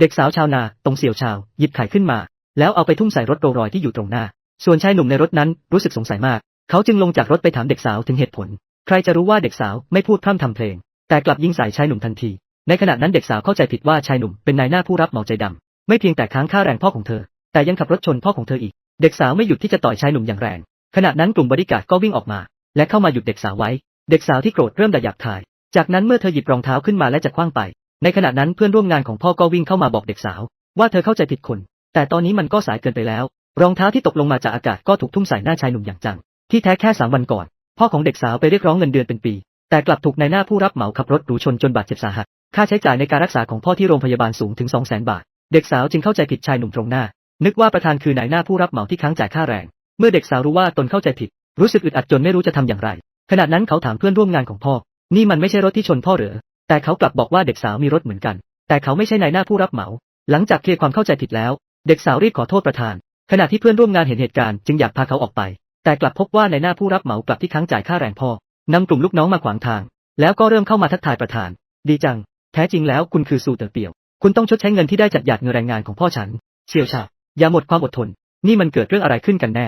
เด็กสาวชาวนาตรงเสี่ยวชาว หยิบไข่ขึ้นมา แล้วเอาไปทุ่มใส่รถโรลรอยที่อยู่ตรงหน้า ส่วนชายหนุ่มในรถนั้นรู้สึกสงสัยมาก เขาจึงลงจากรถไปถามเด็กสาวถึงเหตุผล ใครจะรู้ว่าเด็กสาวไม่พูดพร่ำทำเพลง แต่กลับยิงใส่ชายหนุ่มทันที ในขณะนั้นเด็กสาวเข้าใจผิดว่าชายหนุ่มเป็นนายหน้าผู้รับเหมาใจดำไม่เพียงแต่ค้างค่าแรงพ่อของเธอ แต่ยังขับรถชนพ่อของเธออีก เด็กสาวไม่หยุดที่จะต่อยชายหนุ่มอย่างแรง ขณะนั้นกลุ่มบริการก็วิ่งออกมา และเข้ามาหยุดเด็กสาวไว้ เด็กสาวที่โกรธเริ่มด่าหยาบคาย จากนั้นเมื่อเธอหยิบรองเท้าขึ้นมาและจะคว้างไป ในขณะนั้นเพื่อนร่วมงานของพ่อก็วิ่งเข้ามาบอกเด็กสาว ว่าเธอเข้าใจผิดคน แต่ตอนนี้มันก็สายเกินไปแล้ว รองเท้าที่ตกลงมาจากอากาศก็ถูกทุ่มใส่หน้าชายหนุ่มอย่างจัง ที่แท้แค่สามวันก่อน พ่อของเด็กสาวไปเรียกร้องเงินเดือนเป็นปี แต่กลับถูกนายหน้าผู้รับเหมาขับรถหรูชนจนบาดเจ็บสาหัส ค่าใช้จ่ายในการรักษาของพ่อที่โรงพยาบาลสูงถึง2 0 0 0 0 0บาท เด็กสาวจึงเข้าใจผิดชายหนุ่มตรงหน้า นึกว่าประธานคือนายหน้าผู้รับเหมาที่ค้างจ่ายค่าแรง เมื่อเด็กสาวรู้ว่าตนเข้าใจผิด รู้สึกอึดอัดจนไม่รู้จะทำอย่างไร ขณะนั้นเขาถามเพื่อนร่วมงานของพ่อ นี่มันไม่ใช่รถที่ชนพ่อเหรอ แต่เขากลับบอกว่าเด็กสาวมีรถเหมือนกัน แต่เขาไม่ใช่นายหน้าผู้รับเหมา หลังจากเคลียร์ความเข้าใจผิดแล้ว เด็กสาวรีบขอโทษประธาน ขณะที่เพื่อนร่วมงานเห็นเหตุการณ์จึงอยากพาเขาออกไป แต่กลับพบว่านายหน้าผู้รับเหมากลับที่ค้างจ่ายค่าแรงพ่อนำกลุ่มลูกน้องมาขวางทาง แล้วก็เริ่มเข้ามาทักทายประธาน ดีจัง แท้จริงแล้วคุณคือสูเตอร์เปียว คุณต้องชดใช้เงินที่ได้จัดหยาดเงินแรงงานของพ่อฉัน เชียวชาอย่าหมดความอดทน นี่มันเกิดเรื่องอะไรขึ้นกันแน่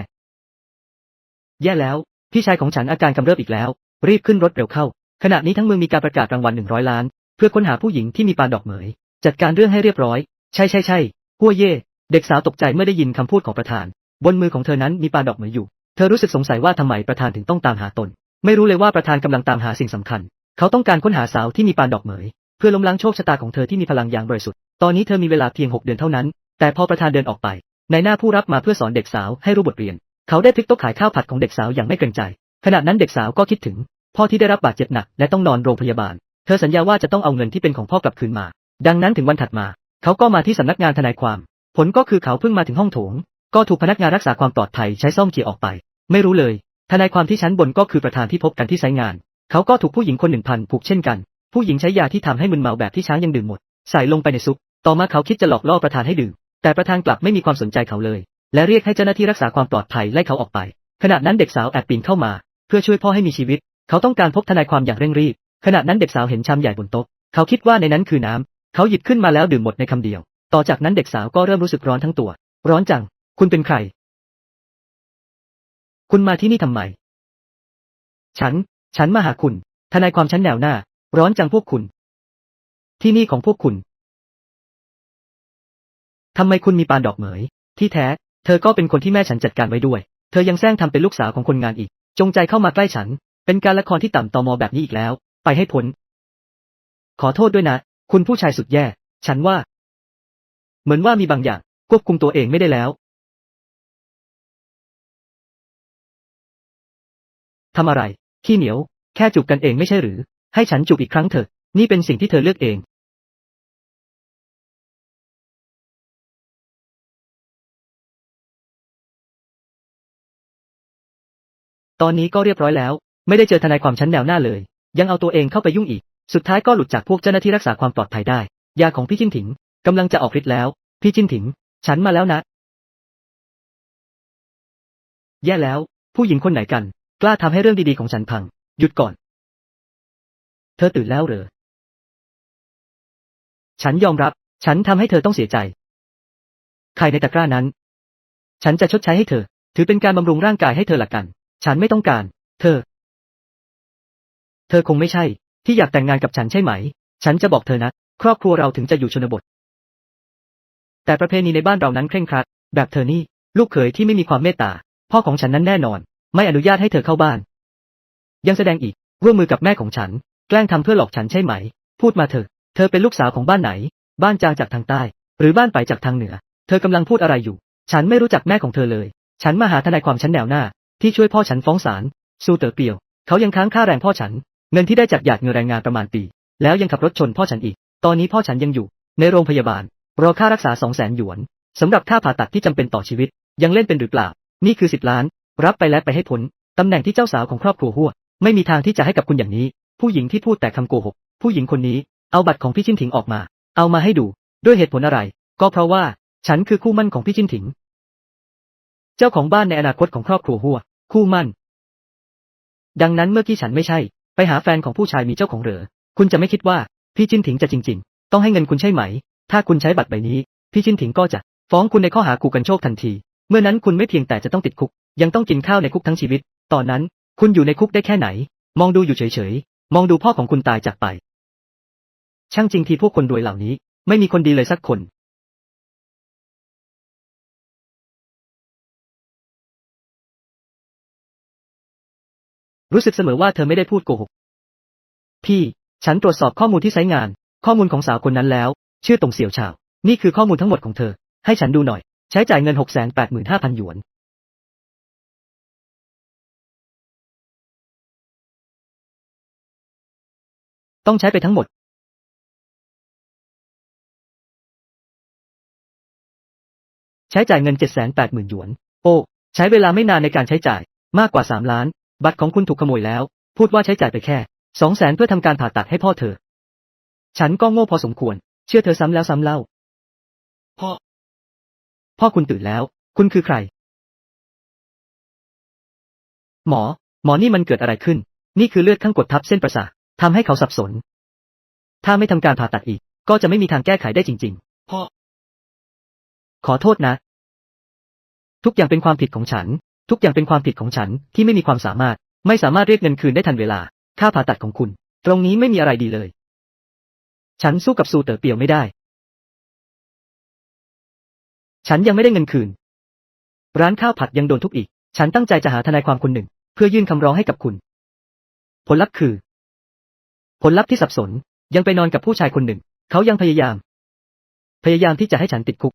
แย่แล้ว พี่ชายของฉันอาการกำเริบอีกแล้ว รีบขึ้นรถเร็วเข้า ขณะนี้ทั้งเมืองมีการประกาศรางวัลหนึ่งร้อยล้าน เพื่อค้นหาผู้หญิงที่มีปานดอกเหมย จัดการเรื่องให้เรียบร้อย ใช่ใช่ใช่หัวเย่ เด็กสาวตกใจเมื่อได้ยินคำพูดของประธาน บนมือของเธอนั้นมีปานดอกเหมยอยู่ เธอรู้สึกสงสัยว่าทำไมประธานถึงต้องตามหาตน ไม่รู้เลยว่าประธานกำลังตามหาสิ่งสำคัญ เขาต้องการค้นหาสาวที่มีปานดอกเหมย เพื่อล้มล้างโชคชะตาของเธอที่มีพลังอย่างบริสุทธิ์ ตอนนี้เธอมีเวลาเพียง6เดือนเท่านั้น แต่พอประธานเดินออกไป ในหน้าผู้รับมาเพื่อสอนเด็กสาวให้รู้บทเรียน เขาได้พลิกโต๊ะขายข้าวผัดของเด็กสาวอย่างไม่เกรงใจ ขณะนั้นเด็กสาวก็คิดถึง พ่อที่ได้รับบาดเจ็บหนักและต้องนอนโรงพยาบาล เธอสัญญาว่าจะต้องเอาเงินที่เป็นของพ่อกลับคืนมา ดังนั้นถึงวันถัดมา เขาก็มาที่สำนักงานทนายความ ผลก็คือเขาเพิ่งมาถึงห้องโถง ก็ถูกพนักงานรักษาความปลอดภัยใช้ซ่อมเกียออกไป ไม่รู้เลย ทนายความที่ชั้นบนก็คือประธานที่พบกันที่ไซงาน เขาก็ถูกผู้หญิงคนหนึ่งพันผูกเช่นกัน ผู้หญิงใช้ยาที่ทำให้มึนเมาแบบที่ช้างยังดื่มหมด ใส่ลงไปในซุป ต่อมาเขาคิดจะหลอกล่อประธานให้ดื่ม แต่ประธานกลับไม่มีความสนใจเขาเลย และเรียกให้เจ้าหน้าที่รักษาความปลอดภัยไล่เขาออกไป ขณะนั้นเด็กสาวแอบปีนเข้ามา เพื่อช่วยพ่อให้มีชีวิต เขาต้องการพบทนายความอย่างเร่งรีบ ขณะนั้นเด็กสาวเห็นชามใหญ่บนโต๊ะ เขาคิดว่าในนั้นคือน้ำเขาหยิบขึ้นมาแล้วดื่มหมดในคำเดียว ต่อจากนั้นเด็กสาวก็เริ่มรู้สึกร้อนทั้งตัว ร้อนจัง คุณเป็นใคร คุณมาที่นี่ทำไม ฉัน ฉันมาหาคุณ ทนายความชั้นแนวหน้า ร้อนจังพวกคุณ ที่นี่ของพวกคุณทำไมคุณมีปานดอกเหมย ที่แท้ เธอก็เป็นคนที่แม่ฉันจัดการไว้ด้วย เธอยังแซงทำเป็นลูกสาวของคนงานอีก จงใจเข้ามาใกล้ฉัน เป็นการละครที่ต่ำตอมอแบบนี้อีกแล้ว ไปให้พ้น ขอโทษด้วยนะ คุณผู้ชายสุดแย่ ฉันว่า เหมือนว่ามีบางอย่าง ควบคุมตัวเองไม่ได้แล้ว ทำอะไร ขี้เหนียว แค่จูบกันเองไม่ใช่หรือ ให้ฉันจูบอีกครั้งเถอะ นี่เป็นสิ่งที่เธอเลือกเอง ตอนนี้ก็เรียบร้อยแล้ว ไม่ได้เจอทนายความชั้นแนวหน้าเลย ยังเอาตัวเองเข้าไปยุ่งอีก สุดท้ายก็หลุดจากพวกเจ้าหน้าที่รักษาความปลอดภัยได้ ยาของพี่จิ้นถิงกำลังจะออกฤทธิ์แล้ว พี่จิ้นถิง ฉันมาแล้วนะ แย่แล้ว ผู้หญิงคนไหนกัน กล้าทำให้เรื่องดีๆของฉันพัง หยุดก่อน เธอตื่นแล้วเหรอ ฉันยอมรับ ฉันทำให้เธอต้องเสียใจใครในตะกร้านั้น ฉันจะชดใช้ให้เธอ ถือเป็นการบำรุงร่างกายให้เธอละกัน ฉันไม่ต้องการ เธอ เธอคงไม่ใช่ ที่อยากแต่งงานกับฉันใช่ไหม ฉันจะบอกเธอนะ ครอบครัวเราถึงจะอยู่ชนบท แต่ประเพณีในบ้านเรานั้นเคร่งครัด แบบเธอนี่ ลูกเขยที่ไม่มีความเมตตา พ่อของฉันนั้นแน่นอน ไม่อนุญาตให้เธอเข้าบ้าน ยังแสดงอีก ร่วมมือกับแม่ของฉัน แกล้งทำเพื่อหลอกฉันใช่ไหม พูดมาเถอะ เธอเป็นลูกสาวของบ้านไหน บ้านจางจากทางใต้ หรือบ้านไปจากทางเหนือ เธอกำลังพูดอะไรอยู่ ฉันไม่รู้จักแม่ของเธอเลย ฉันมาหาทนายความชั้นแนวหน้า ที่ช่วยพ่อฉันฟ้องศาล ซูเต๋อเปียว เขายังค้างค่าแรงพ่อฉัน เงินที่ได้จากหยาดเงินแรงงานประมาณปี แล้วยังขับรถชนพ่อฉันอีก ตอนนี้พ่อฉันยังอยู่ ในโรงพยาบาล รอค่ารักษาสองแสนหยวนสำหรับค่าผ่าตัดที่จำเป็นต่อชีวิต ยังเล่นเป็นหรือเปล่า นี่คือสิบล้าน รับไปแล้วไปให้พ้นตำแหน่งที่เจ้าสาวของครอบครัวหัว ไม่มีทางที่จะให้กับคุณอย่างนี้ ผู้หญิงที่พูดแต่คำโกหก ผู้หญิงคนนี้เอาบัตรของพี่จิ้นถิงออกมา เอามาให้ดู ด้วยเหตุผลอะไร ก็เพราะว่า ฉันคือคู่มั่นของพี่จิ้นถิง เจ้าของบ้านในอนาคตของครอบครัวหัว คู่มั่น ดังนั้นเมื่อกี้ฉันไม่ใช่ ไปหาแฟนของผู้ชายมีเจ้าของเหรอ คุณจะไม่คิดว่าพี่จิ้นถิงจะจริง ๆ ต้องให้เงินคุณใช่ไหม ถ้าคุณใช้บัตรใบนี้ พี่ชินถิงก็จะฟ้องคุณในข้อหาขู่กันโชคทันที เมื่อนั้นคุณไม่เพียงแต่จะต้องติดคุก ยังต้องกินข้าวในคุกทั้งชีวิต ตอนนั้น คุณอยู่ในคุกได้แค่ไหน มองดูอยู่เฉยๆ มองดูพ่อของคุณตายจากไป ช่างจริงทีพวกคนรวยเหล่านี้ ไม่มีคนดีเลยสักคน รู้สึกเสมอว่าเธอไม่ได้พูดโกหก พี่ ฉันตรวจสอบข้อมูลที่ใช้งาน ข้อมูลของสาวคนนั้นแล้ว ชื่อตงเสี่ยวชาว นี่คือข้อมูลทั้งหมดของเธอ ให้ฉันดูหน่อย ใช้จ่ายเงิน685,000หมื่นห้าพันหยวน ต้องใช้ไปทั้งหมด ใช้จ่ายเงิน780,000หมื่นหยวน โอ้ ใช้เวลาไม่นานในการใช้จ่าย มากกว่า3ล้าน บัตรของคุณถูกขโมยแล้ว พูดว่าใช้จ่ายไปแค่2แสนเพื่อทำการผ่าตัดให้พ่อเธอ ฉันก็โง่พอสมควร เชื่อเธอซ้ำแล้วซ้ำเล่า พ่อ พ่อคุณตื่นแล้ว คุณคือใคร หมอ หมอนี่มันเกิดอะไรขึ้น นี่คือเลือดข้างกดทับเส้นประสาททำให้เขาสับสน ถ้าไม่ทำการผ่าตัดอีก ก็จะไม่มีทางแก้ไขได้จริง ๆ พ่อ ขอโทษนะ ทุกอย่างเป็นความผิดของฉัน ทุกอย่างเป็นความผิดของฉันที่ไม่มีความสามารถ ไม่สามารถเรียกเงินคืนได้ทันเวลา ค่าผ่าตัดของคุณ ตรงนี้ไม่มีอะไรดีเลย ฉันสู้กับซูเต๋อเปียวไม่ได้ ฉันยังไม่ได้เงินคืน ร้านข้าวผัดยังโดนทุบอีก ฉันตั้งใจจะหาทนายความคนหนึ่ง เพื่อยื่นคำร้องให้กับคุณ ผลลัพธ์คือ ผลลัพธ์ที่สับสนยังไปนอนกับผู้ชายคนหนึ่ง เขายังพยายาม พยายามที่จะให้ฉันติดคุก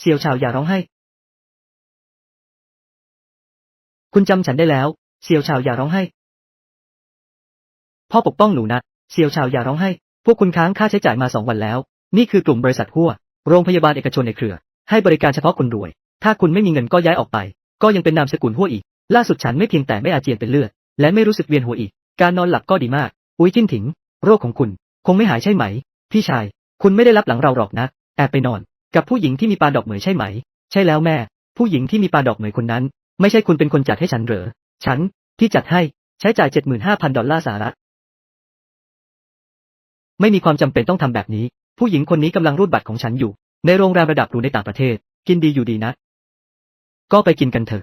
เสี่ยวชาวอย่าร้องไห้ คุณจำฉันได้แล้ว เสี่ยวชาวอย่าร้องไห้ พ่อปกป้องหนูนะเสี่ยวชาวอย่าร้องไห้ พวกคุณค้างค่าใช้จ่ายมาสองวันแล้ว นี่คือกลุ่มบริษัทหัว โรงพยาบาลเอกชนในเครือ ให้บริการเฉพาะคนรวย ถ้าคุณไม่มีเงินก็ย้ายออกไป ก็ยังเป็นนามสกุลหัวอีก ล่าสุดฉันไม่เพียงแต่ไม่อาเจียนเป็นเลือด และไม่รู้สึกเวียนหัวอีก การนอนหลับก็ดีมาก อุ้ยจิ้นถิง โรคของคุณ คงไม่หายใช่ไหม พี่ชาย คุณไม่ได้รับหลังเราหรอกนะ แอบไปนอน กับผู้หญิงที่มีปานดอกเหมยใช่ไหม ใช่แล้วแม่ ผู้หญิงที่มีปานดอกเหมยคนนั้น ไม่ใช่คุณเป็นคนจัดให้ฉันเหรอ ฉัน ที่จัดให้ ใช้จ่าย 75,000 ดอลลาร์สหรัฐ ไม่มีความจำเป็นต้องทำแบบนี้ ผู้หญิงคนนี้กำลังรูดบัตรของฉันอยู่ ในโรงแรมระดับหรูในต่างประเทศ กินดีอยู่ดีนะ ก็ไปกินกันเถอะ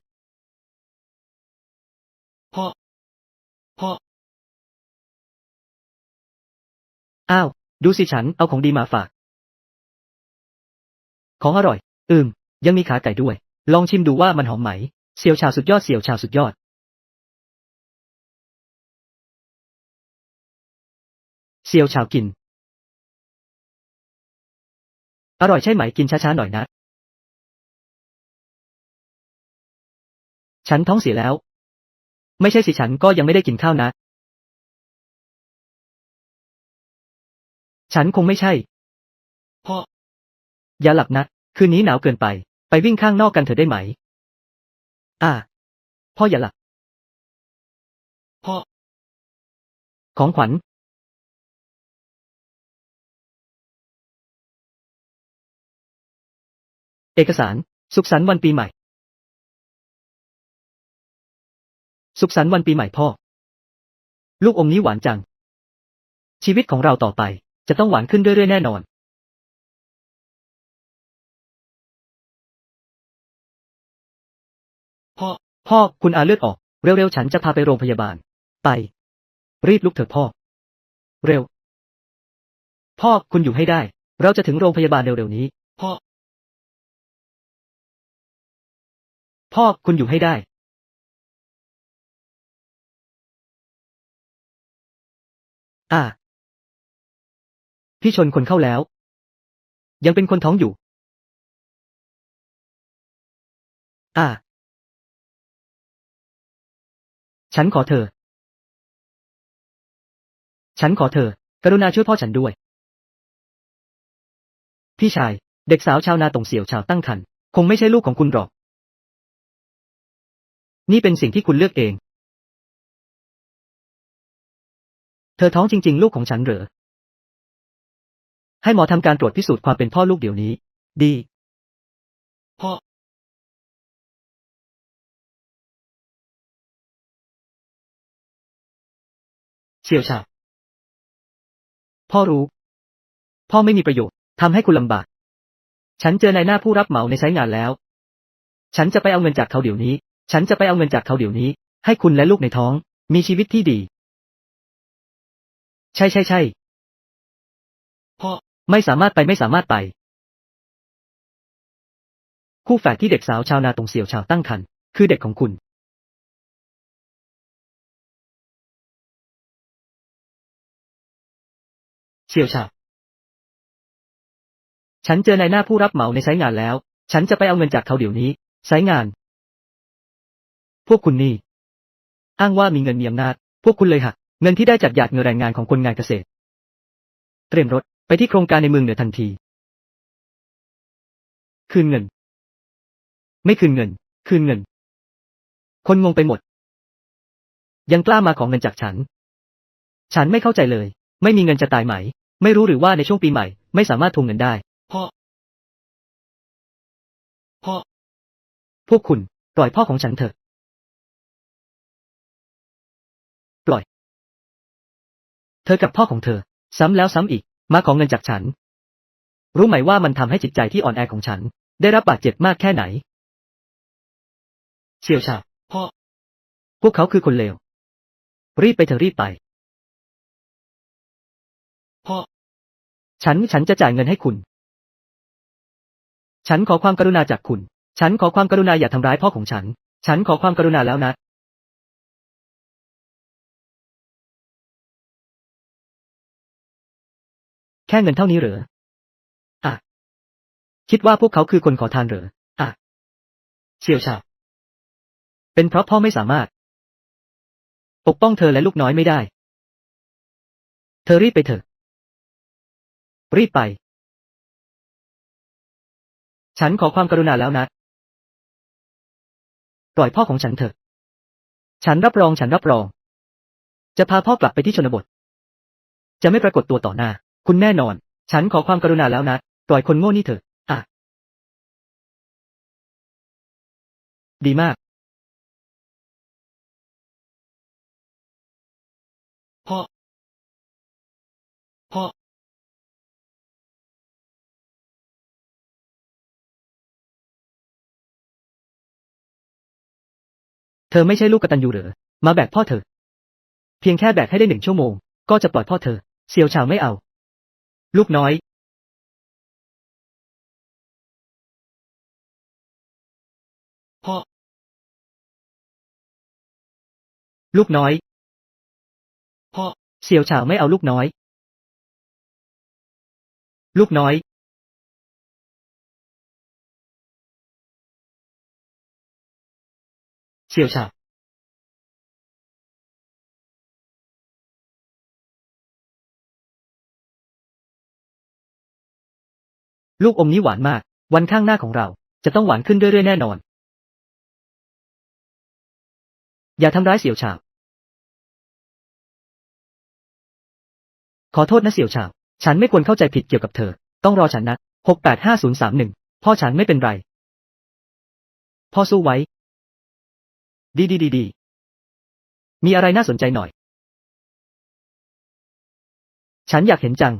พ่อ พ่อ อ้าว ดูสิฉันเอาของดีมาฝาก ของอร่อย อืม ยังมีขาไก่ด้วย ลองชิมดูว่ามันหอมไหม เสี่ยวชาสุดยอดเสี่ยวชาสุดยอดเสี่ยวชาวกิน อร่อยใช่ไหมกินช้าๆหน่อยนะ ฉันท้องเสียแล้ว ไม่ใช่สิฉันก็ยังไม่ได้กินข้าวนะ ฉันคงไม่ใช่พ่ออย่าหลับนะ คืนนี้หนาวเกินไป ไปวิ่งข้างนอกกันเถอะได้ไหม อ่า พ่ออย่าหลับ พ่อ ของขวัญ เอกสาร สุขสันต์วันปีใหม่ สุขสันต์วันปีใหม่พ่อ ลูกอมนี้หวานจัง ชีวิตของเราต่อไป จะต้องหวานขึ้นเรื่อยๆแน่นอน พ่อคุณอาเลือดออก เร็วๆ ฉันจะพาไปโรงพยาบาล ไป รีบลุกเถิดพ่อ เร็ว พ่อคุณอยู่ให้ได้ เราจะถึงโรงพยาบาลเร็วๆนี้ พ่อ พ่อคุณอยู่ให้ได้ อ่า พี่ชนคนเข้าแล้ว ยังเป็นคนท้องอยู่ อ่า ฉันขอเธอ ฉันขอเธอ กรุณาช่วยพ่อฉันด้วย พี่ชาย เด็กสาวชาวนาตงเสี่ยวชาวตั้งครรภ์คงไม่ใช่ลูกของคุณหรอก นี่เป็นสิ่งที่คุณเลือกเอง เธอท้องจริง ๆ ลูกของฉันเหรอ ให้หมอทำการตรวจพิสูจน์ความเป็นพ่อลูกเดี๋ยวนี้ ดี พ่อ เสี่ยวชาพ่อรู้ พ่อไม่มีประโยชน์ทำให้คุณลำบาก ฉันเจอนายหน้าผู้รับเหมาในไซต์งานแล้ว ฉันจะไปเอาเงินจากเขาเดี๋ยวนี้ ฉันจะไปเอาเงินจากเขาเดี๋ยวนี้ ให้คุณและลูกในท้อง มีชีวิตที่ดี ใช่ใช่ใช่พ่อไม่สามารถไปไม่สามารถไป คู่แฝดที่เด็กสาวชาวนาตรงเสี่ยวชาวตั้งครรภ์คือเด็กของคุณ เสี่ยวชาฉันเจอนายหน้าผู้รับเหมาในไซต์งานแล้ว ฉันจะไปเอาเงินจากเขาเดี๋ยวนี้ไซต์งาน พวกคุณนี่ อ้างว่ามีเงินมีอำนาจ พวกคุณเลยหักเงินที่ได้จากหยาดเงินแรงงานของคนงานเกษตร เตรียมรถไปที่โครงการในเมืองเหนือทันที คืนเงิน ไม่คืนเงิน คืนเงิน คนงงไปหมด ยังกล้ามาของเงินจากฉัน ฉันไม่เข้าใจเลย ไม่มีเงินจะตายไหม ไม่รู้หรือว่าในช่วงปีใหม่ ไม่สามารถทวงเงินได้พ่อพ่อพวกคุณ ปล่อยพ่อของฉันเถอะ ปล่อย เธอกับพ่อของเธอ ซ้ำแล้วซ้ำอีก มาของเงินจากฉัน รู้ไหมว่ามันทำให้จิตใจที่อ่อนแอของฉัน ได้รับบาดเจ็บมากแค่ไหนเชียวชาพ่อ พวกเขาคือคนเลว รีบไปเถอะรีบไป พ่อ ฉันฉันจะจ่ายเงินให้คุณ ฉันขอความกรุณาจากคุณ ฉันขอความกรุณาอย่าทำร้ายพ่อของฉัน ฉันขอความกรุณาแล้วนะ แค่เงินเท่านี้เหรออะ คิดว่าพวกเขาคือคนขอทานเหรออะ เชียวชาเป็นเพราะพ่อไม่สามารถ ปกป้องเธอและลูกน้อยไม่ได้ เธอรีบไปเถอะ รีบไป ฉันขอความกรุณาแล้วนะ ปล่อยพ่อของฉันเถอะ ฉันรับรองฉันรับรอง จะพาพ่อกลับไปที่ชนบท จะไม่ปรากฏตัวต่อหน้า คุณแน่นอน ฉันขอความกรุณาแล้วนะ ปล่อยคนโง่นี่เถอะ อะ ดีมาก เธอไม่ใช่ลูกกตัญญูเหรอ มาแบกพ่อเธอ เพียงแค่แบกให้ได้หนึ่งชั่วโมง ก็จะปล่อยพ่อเธอ เซียวชาวไม่เอา ลูกน้อย พ่อ ลูกน้อย พ่อ เซียวชาวไม่เอาลูกน้อย ลูกน้อย เซียวชาวลูกอมนี้หวานมาก วันข้างหน้าของเราจะต้องหวานขึ้นเรื่อยๆแน่นอน อย่าทำร้ายเสี่ยวชาว ขอโทษนะเสี่ยวชาว ฉันไม่ควรเข้าใจผิดเกี่ยวกับเธอ ต้องรอฉันนะหกแปดห้าศูนย์สามหนึ่งพ่อฉันไม่เป็นไร พ่อสู้ไว้ ดีดีดีดี มีอะไรน่าสนใจหน่อย ฉันอยากเห็นจัง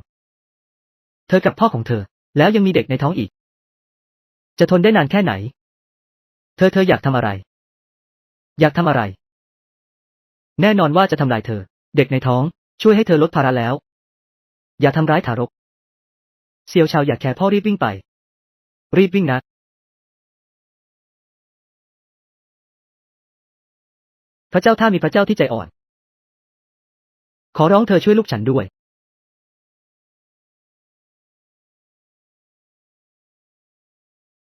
เธอกับพ่อของเธอ แล้วยังมีเด็กในท้องอีก จะทนได้นานแค่ไหน เธอเธออยากทำอะไร อยากทำอะไร แน่นอนว่าจะทำลายเธอ เด็กในท้อง ช่วยให้เธอลดภาระแล้ว อย่าทำร้ายทารก เซียวชาวอยากแคร์พ่อรีบวิ่งไป รีบวิ่งนะ พระเจ้าถ้ามีพระเจ้าที่ใจอ่อน ขอร้องเธอช่วยลูกฉันด้วย